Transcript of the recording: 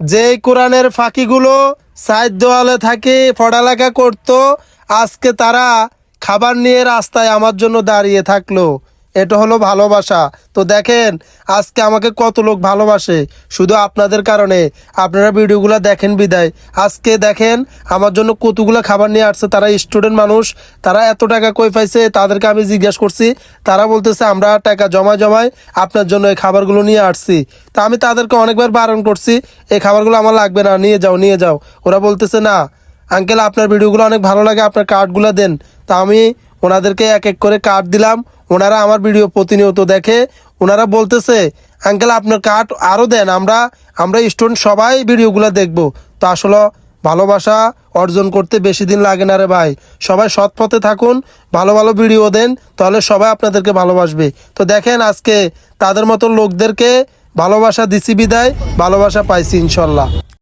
যে কোরআনের ফাঁকিগুলো সাইড দেওয়ালে থাকে, পড়ালেখা করতো, আজকে তারা খাবার নিয়ে রাস্তায় আমার জন্য দাঁড়িয়ে থাকল। এটা হলো ভালোবাসা। তো দেখেন, আজকে আমাকে কত লোক ভালোবাসে। শুধু আপনাদের কারণে। আপনারা ভিডিওগুলো দেখেন বিদায়। আজকে দেখেন, আমার জন্য কতগুলো খাবার নিয়ে আসছে। তারা স্টুডেন্ট মানুষ, তারা এত টাকা কই পাইছে, তাদেরকে আমি জিজ্ঞেস করছি। তারা বলতেছে, আমরা টাকা জমা জমায় আপনার জন্য এই খাবারগুলো নিয়ে আসছি। তা আমি তাদেরকে অনেকবার বারণ করছি, এই খাবারগুলো আমার লাগবে না, নিয়ে যাও নিয়ে যাও। ওরা বলতেছে, না আঙ্কেল আপনার ভিডিওগুলো অনেক ভালো লাগে, আপনার কার্ডগুলো দেন। তা আমি ওনাদেরকে এক এক করে কার্ড দিলাম। ওনারা আমার ভিডিও প্রতিনিয়ত দেখে, ওনারা বলতেছে, আঙ্কেল, আপনার কার্ড আরও দেন, আমরা আমরা স্টুডেন্ট সবাই ভিডিওগুলো দেখব। তো আসলে ভালোবাসা অর্জন করতে বেশি দিন লাগে না রে ভাই। সবাই সৎ পথে থাকুন, ভালো ভালো ভিডিও দেন, তাহলে সবাই আপনাদেরকে ভালোবাসবে। তো দেখেন আজকে তাদের মতো লোকদেরকে ভালোবাসা দিছি বিদায়, ভালোবাসা পাইছি ইনশাল্লাহ।